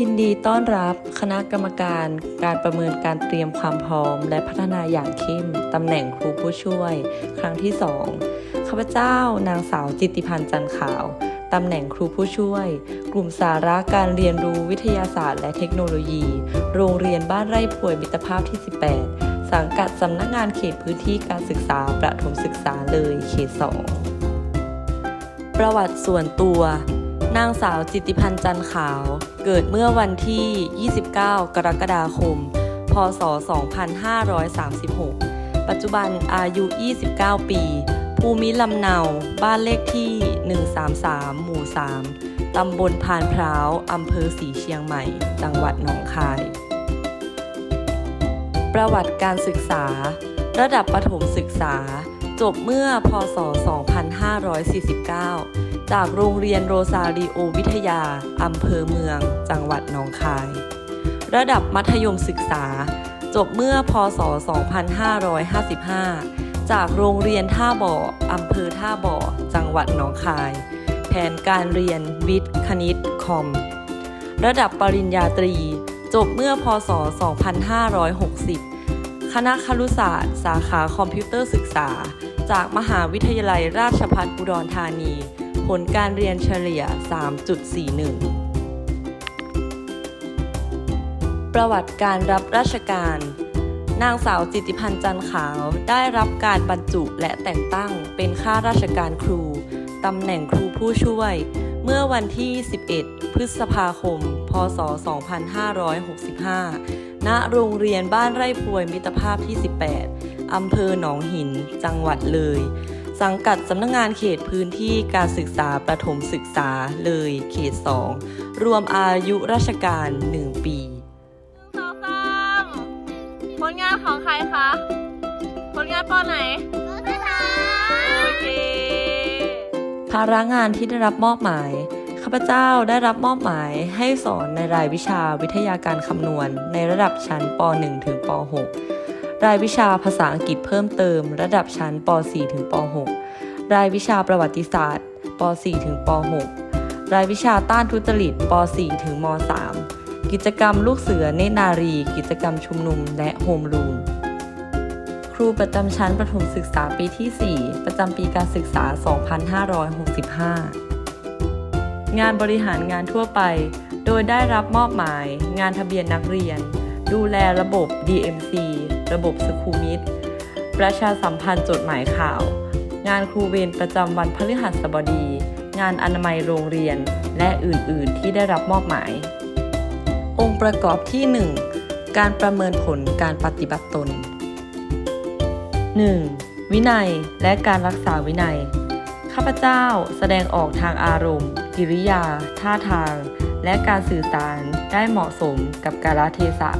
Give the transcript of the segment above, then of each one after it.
ยินดีต้อนรับคณะกรรมการการประเมินการเตรียมความพร้อม และพัฒนาอย่างเข้มตำแหน่งครูผู้ช่วย ครั้งที่ 2ข้าพเจ้านางสาวจิตติพันธ์จันขาวตำแหน่งครูผู้ช่วย กลุ่มสาระการเรียนรู้วิทยาศาสตร์และเทคโนโลยี โรงเรียนบ้านไร่พวยมิตรภาพที่ 18 สังกัดสำนักงานเขตพื้นที่การศึกษาประถมศึกษาเลยเขต 2 ประวัติส่วนตัว นางสาวจิติพันธ์จันขาว เกิดเมื่อวันที่ 29 กรกฎาคม พศ 2536 ปัจจุบันอายุ 29 ปี ภูมิลำเนา บ้านเลขที่ 133 หมู่ 3 ตำบลพานพร้าว อำเภอสีเชียงใหม่ จังหวัดหนองคาย ประวัติการศึกษา ระดับประถมศึกษา จบเมื่อ พศ 2549 จากโรงเรียนโรซาริโอวิทยา อำเภอเมือง จังหวัดหนองคาย ระดับมัธยมศึกษา จบเมื่อพศ 2555 จากโรงเรียนท่าบ่อ อำเภอท่าบ่อ จังหวัดหนองคาย แผนการเรียนวิทย์คณิตคอม ระดับปริญญาตรี จบเมื่อพศ 2560 คณะครุศาสตร์ สาขาคอมพิวเตอร์ศึกษา จากมหาวิทยาลัยราชภัฏอุดรธานี ผลการเรียนเฉลี่ย 3.41 ประวัติการรับราชการ นางสาวจิติพันธ์จันขาวได้รับการบรรจุและแต่งตั้งเป็นข้าราชการครู ตำแหน่งครูผู้ช่วย เมื่อวันที่ 11 พฤษภาคม พศ 2565 ณ โรงเรียนบ้านไร่พวยมิตรภาพที่ 18 อำเภอหนองหิน จังหวัดเลย สังกัดสำนักงงานเขตพื้นที่การศึกษาประถมศึกษาเลยเขต 2 รวมอายุราชการ 1 ปีสองสามผลงานของใครคะ ผลงานปอไหนโอเคภาระงานที่ได้รับมอบหมาย ข้าพเจ้าได้รับมอบหมายให้สอนในรายวิชาวิทยาการคำนวณในระดับชั้นป .1 ถึงป .6 รายวิชาภาษาอังกฤษเพิ่มเติม ระดับชั้นป .4 ถึงป .6 รายวิชาประวัติศาสตร์ป .4 ถึงป .6 รายวิชาต้านทุจริตป .4 ถึงม .3 กิจกรรมลูกเสือเนตรนารี กิจกรรมชุมนุมและโฮมรูมครูประจำชั้นประถมศึกษาปีที่ 4 ประจำปีการศึกษา 2565 งานบริหารงานทั่วไป โดยได้รับมอบหมาย งานทะเบียนนักเรียน ดูแลระบบ DMC ระบบสคูมิตประชาสัมพันธ์จดหมายข่าว งานครูเวรประจำวันพฤหัสบดี งานอนามัยโรงเรียน และอื่นๆที่ได้รับมอบหมาย องค์ประกอบที่ 1 การประเมินผลการปฏิบัติตน 1. วินัยและการรักษาวินัย ข้าพเจ้าแสดงออกทางอารมณ์ กิริยา ท่าทาง และการสื่อสารได้เหมาะสมกับกาลเทศะ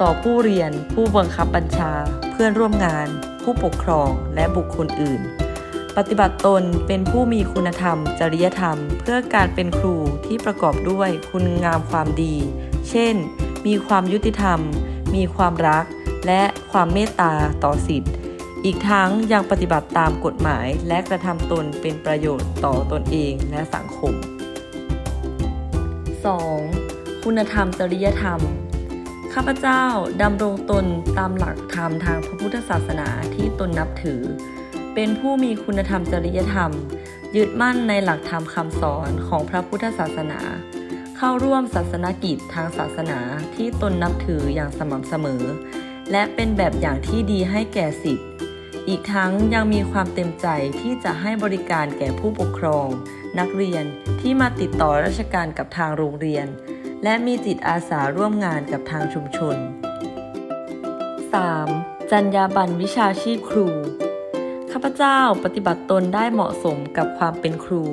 ต่อผู้เรียน ผู้บังคับบัญชา เพื่อนร่วมงาน ผู้ปกครอง และบุคคลอื่น ปฏิบัติตนเป็นผู้มีคุณธรรม จริยธรรม เพื่อการเป็นครูที่ประกอบด้วยคุณงามความดี เช่น มีความยุติธรรม มีความรัก และความเมตตาต่อสิทธิ์อีกทั้งยังปฏิบัติตามกฎหมายและกระทำตนเป็นประโยชน์ต่อตนเองและสังคม 2. คุณธรรมจริยธรรม ข้าพเจ้าดำรงตนตามหลักธรรมทางพระพุทธศาสนาที่ตนนับถือ เป็นผู้มีคุณธรรมจริยธรรม ยึดมั่นในหลักธรรมคำสอนของพระพุทธศาสนา เข้าร่วมศาสนกิจทางศาสนาที่ตนนับถืออย่างสม่ำเสมอ และเป็นแบบอย่างที่ดีให้แก่สิทธิ์อีกทั้งยังมีความเต็มใจที่จะให้บริการแก่ผู้ปกครอง นักเรียนที่มาติดต่อราชการกับทางโรงเรียน และมีจิตอาสาร่วมงานกับทางชุมชน 3. จรรยาบรรณวิชาชีพครู ข้าพเจ้าปฏิบัติตนได้เหมาะสมกับความเป็นครู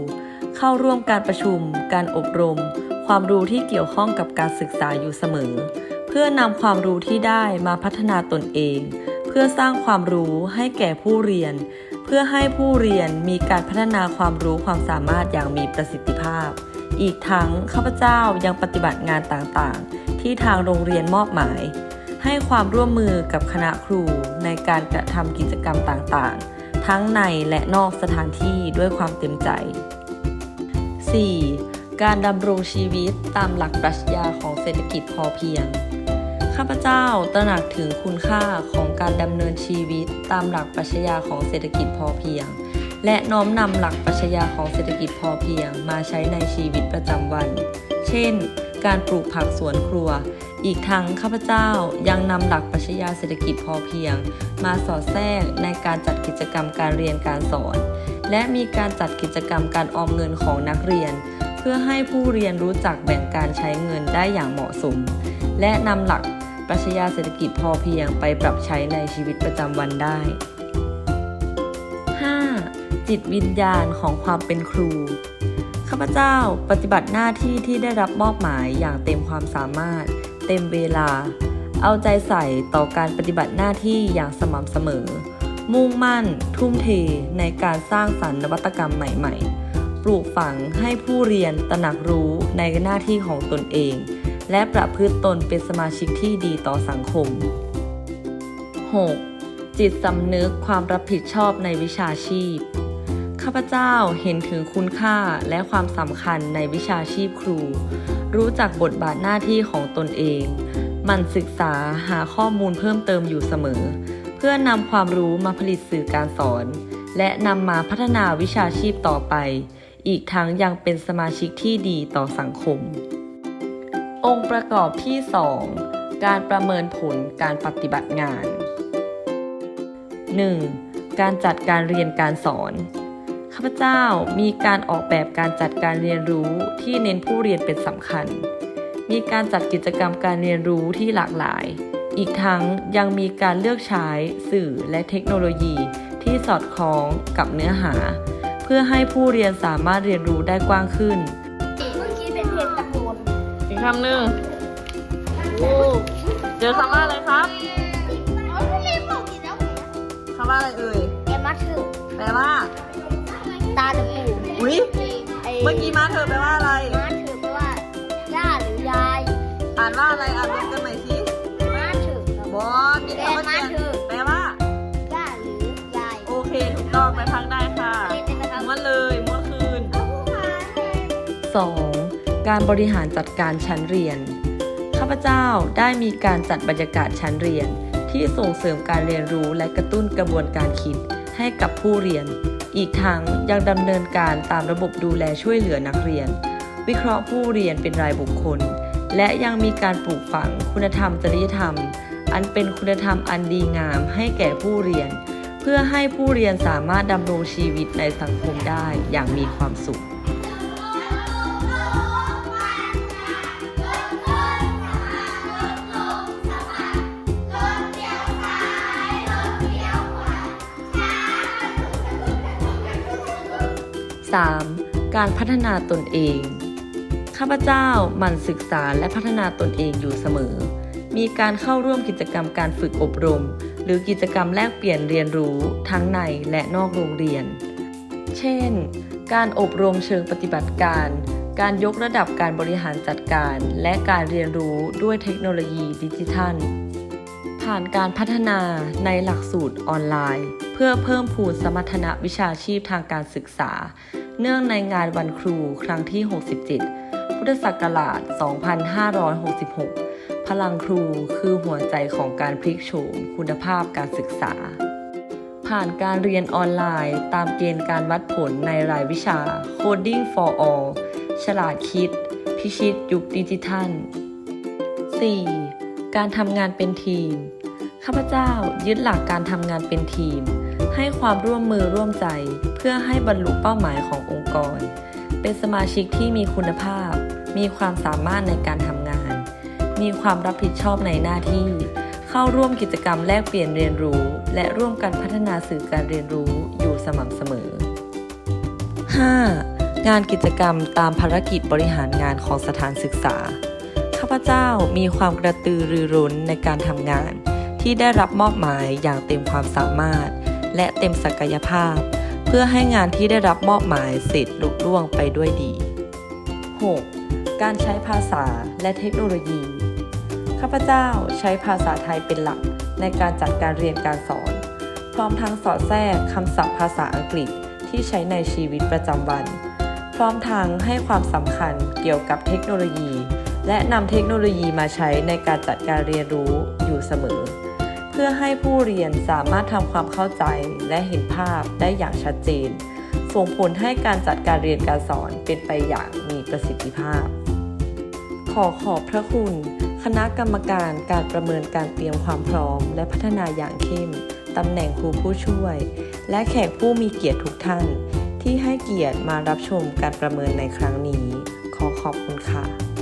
เข้าร่วมการประชุม การอบรม ความรู้ที่เกี่ยวข้องกับการศึกษาอยู่เสมอ เพื่อนำความรู้ที่ได้มาพัฒนาตนเอง เพื่อสร้างความรู้ให้แก่ผู้เรียน เพื่อให้ผู้เรียนมีการพัฒนาความรู้ความสามารถอย่างมีประสิทธิภาพ อีกทั้งข้าพเจ้ายังปฏิบัติงานต่างๆ ที่ทางโรงเรียนมอบหมาย ให้ความร่วมมือกับคณะครูในการกระทำกิจกรรมต่างๆ ทั้งในและนอกสถานที่ด้วยความเต็มใจ 4. การดำรงชีวิตตามหลักปรัชญาของเศรษฐกิจพอเพียง ข้าพเจ้าตระหนักถึงคุณค่าของการดำเนินชีวิตตามหลักปรัชญาของเศรษฐกิจพอเพียง และน้อมนำหลักปรัชญาของเศรษฐกิจพอเพียงมาใช้ในชีวิตประจำวัน เช่น การปลูกผักสวนครัว อีกทั้งข้าพเจ้ายังนำหลักปรัชญาเศรษฐกิจพอเพียง มาสอดแทรกในการจัดกิจกรรมการเรียนการสอน และมีการจัดกิจกรรมการออมเงินของนักเรียน เพื่อให้ผู้เรียนรู้จักแบ่งการใช้เงินได้อย่างเหมาะสม และนำหลักปรัชญาเศรษฐกิจพอเพียงไปปรับใช้ในชีวิตประจำวันได้ จิตวิญญาณของความเป็นครู ข้าพเจ้าปฏิบัติหน้าที่ที่ได้รับมอบหมายอย่างเต็มความสามารถ เต็มเวลา เอาใจใส่ต่อการปฏิบัติหน้าที่อย่างสม่ำเสมอ มุ่งมั่น ทุ่มเทในการสร้างสรรค์นวัตกรรมใหม่ๆ ปลูกฝังให้ผู้เรียนตระหนักรู้ในหน้าที่ของตนเอง และประพฤติตนเป็นสมาชิกที่ดีต่อสังคม 6. จิตสำนึกความรับผิดชอบในวิชาชีพ ข้าพเจ้าเห็นถึงคุณค่าและความสำคัญในวิชาชีพครู รู้จักบทบาทหน้าที่ของตนเองมันศึกษาหาข้อมูลเพิ่มเติมอยู่เสมอ เพื่อนำความรู้มาผลิตสื่อการสอน และนำมาพัฒนาวิชาชีพต่อไป อีกทั้งยังเป็นสมาชิกที่ดีต่อสังคม องค์ประกอบที่ 2 การประเมินผลการปฏิบัติงาน 1. การจัดการเรียนการสอน ข้าพเจ้ามีการออกแบบการจัดการเรียนรู้ที่เน้นผู้เรียนเป็นสำคัญ มีการจัดกิจกรรมการเรียนรู้ที่หลากหลาย อีกทั้งยังมีการเลือกใช้สื่อและเทคโนโลยีที่สอดคล้องกับเนื้อหา เพื่อให้ผู้เรียนสามารถเรียนรู้ได้กว้างขึ้น เมื่อกี้เป็นเพลงตะโกนอีกคำหนึ่งโอ้เจอคำว่าอะไรครับเอาเพลงบอกกี่แล้วคำว่าอะไรเอ่ยเอ็มมาถึงแปลว่าตาหรื อปู่อุ๊ยเมื่อกี้มาเธอแปลว่าอะไรมาถึงแปลว่าย่าหรือยาย อ่านว่าอะไรอ่านเป็นกันใหม่สิมาถึงบอสมีคำว่าเจียนแปลว่า ย่าหรือยายโอเคถูกต้องไปพักได้ค่ะเล่นได้ไหมครับม้วนเลยม้วนคืน 2. การบริหารจัดการชั้นเรียน ข้าพเจ้าได้มีการจัดบรรยากาศชั้นเรียน ที่ส่งเสริมการเรียนรู้และกระตุ้นกระบวนการคิดให้กับผู้เรียน อีกทั้งยังดำเนินการตามระบบดูแลช่วยเหลือนักเรียน วิเคราะห์ผู้เรียนเป็นรายบุคคล และยังมีการปลูกฝังคุณธรรมจริยธรรม อันเป็นคุณธรรมอันดีงามให้แก่ผู้เรียน เพื่อให้ผู้เรียนสามารถดำรงชีวิตในสังคมได้อย่างมีความสุข 3. การพัฒนาตนเอง ข้าพเจ้าหมั่นศึกษาและพัฒนาตนเองอยู่เสมอ มีการเข้าร่วมกิจกรรมการฝึกอบรม หรือกิจกรรมแลกเปลี่ยนเรียนรู้ทั้งในและนอกโรงเรียน เช่น การอบรมเชิงปฏิบัติการ การยกระดับการบริหารจัดการ และการเรียนรู้ด้วยเทคโนโลยีดิจิทัล ผ่านการพัฒนาในหลักสูตรออนไลน์ เพื่อเพิ่มพูนสมรรถนะวิชาชีพทางการศึกษา เนื่องในงานวันครูครั้งที่ 67 พุทธศักราช 2566 พลังครูคือหัวใจของการพลิกโฉมคุณภาพการศึกษา ผ่านการเรียนออนไลน์ตามเกณฑ์การวัดผลในรายวิชา Coding for All ฉลาดคิด พิชิตยุคดิจิทัล 4. การทำงานเป็นทีม ข้าพเจ้ายึดหลักการทำงานเป็นทีม ให้ความร่วมมือร่วมใจ เพื่อให้บรรลุเป้าหมายขององค์กร เป็นสมาชิกที่มีคุณภาพ มีความสามารถในการทำงาน มีความรับผิดชอบในหน้าที่ เข้าร่วมกิจกรรมแลกเปลี่ยนเรียนรู้ และร่วมกันพัฒนาสื่อการเรียนรู้อยู่สม่ำเสมอ 5. งานกิจกรรมตามภารกิจบริหารงานของสถานศึกษา ข้าพเจ้ามีความกระตือรือร้นในการทำงาน ที่ได้รับมอบหมายอย่างเต็มความสามารถ และเต็มศักยภาพ เพื่อให้งานที่ได้รับมอบหมายเสร็จลุล่วงไปด้วยดี 6. การใช้ภาษาและเทคโนโลยี ข้าพเจ้าใช้ภาษาไทยเป็นหลักในการจัดการเรียนการสอน พร้อมทั้งสอดแทรกคำศัพท์ภาษาอังกฤษที่ใช้ในชีวิตประจำวัน พร้อมทั้งให้ความสำคัญเกี่ยวกับเทคโนโลยี และนำเทคโนโลยีมาใช้ในการจัดการเรียนรู้อยู่เสมอ พื่อให้ผู้เรียนสามารถทำความเข้าใจและเห็นภาพได้อย่างชัดเจน ส่งผลให้การจัดการเรียนการสอนเป็นไปอย่างมีประสิทธิภาพ ขอขอบพระคุณ คณะกรรมการการประเมินการเตรียมความพร้อม และพัฒนาอย่างเข้มตำแหน่งครูผู้ช่วย และแขกผู้มีเกียรติทุกท่าน ที่ให้เกียรติมารับชมการประเมินในครั้งนี้ ขอขอบคุณค่ะ